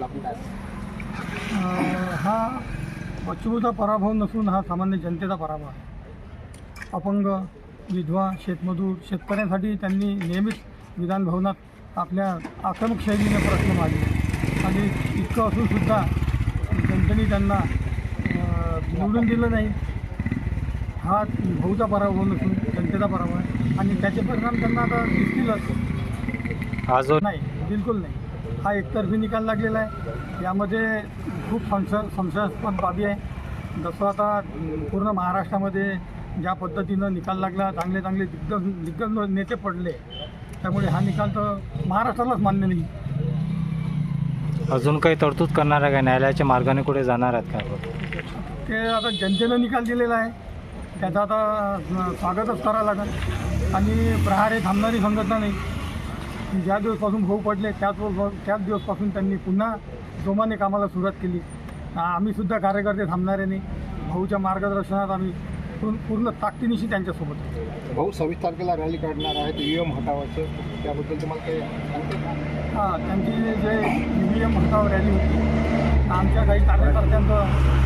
आपण काय? हा पशुचा पराभव नसून हा सामान्य जनतेचा पराभव आहे. अपंग विधवा शेतमजूर शेतकऱ्यांसाठी त्यांनी नेहमीच विधानभवनात आपल्या आक्रमक शैलीने प्रश्न मांडले. आणि इतकं असूनसुद्धा जनतेने त्यांना निवडून दिलं नाही. हा भाऊचा पराभव नसून जनतेचा पराभव आहे. आणि त्याचे परिणाम त्यांना आता दिसतीलच. हा जो नाही बिलकुल नाही. हा एकतर्फी निकाल लागलेला आहे. यामध्ये खूप संशय संशयास्पद बाबी आहे. जसं आता पूर्ण महाराष्ट्रामध्ये ज्या पद्धतीनं निकाल लागला चांगले चांगले दिग्गज दिग्गज नेते पडले त्यामुळे हा निकाल तर महाराष्ट्रालाच मान्य नाही. अजून काही तरतूद करणार आहे का? न्यायालयाच्या मार्गाने कुठे जाणार आहेत का? ते आता जनतेनं निकाल दिलेला आहे. त्याचं आता स्वागतच करावं लागेल. आणि प्रहार हे थांबणारी संघटना नाही. ज्या दिवसपासून भाऊ पडले त्याच त्याच दिवसपासून त्यांनी पुन्हा जोमाने कामाला सुरुवात केली आम्हीसुद्धा कार्यकर्ते थांबणारे नाही भाऊच्या मार्गदर्शनात आम्ही पूर्ण पूर्ण ताकदीनिशी त्यांच्यासोबत. भाऊ सव्वीस तारखेला रॅली काढणार आहेत ईव्हीएम हटावाचं त्याबद्दल तुम्हाला काही? हां त्यांची जे ई व्ही एम हटाव रॅली होती आमच्या काही कार्यकर्त्यांचं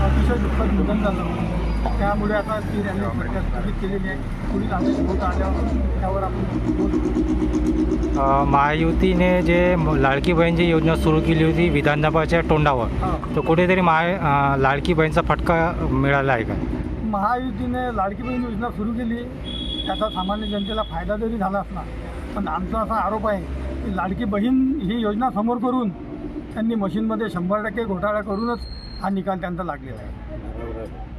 अतिशय दुःखद निधन झालं त्यामुळे आता ती रॅली थोडक्यात स्थगित केलेली आहे. पुढील आदेश होत आल्यावर त्यावर आपण बोलू. अ, महायुतीने जे म- लाडकी बहीण जी योजना सुरू केली होती विधानसभाच्या तोंडावर हां. तर कुठेतरी महा अ, लाडकी बहीणचा फटका मिळाला आहे का? महायुतीने लाडकी बहीण योजना सुरू केली. त्याचा सामान्य जनतेला फायदा जरी झाला असला पण आमचा असा आरोप आहे की लाडकी बहीण ही योजना समोर करून त्यांनी मशीनमध्ये शंभर टक्के घोटाळा करूनच हा निकाल त्यांचा लागलेला आहे.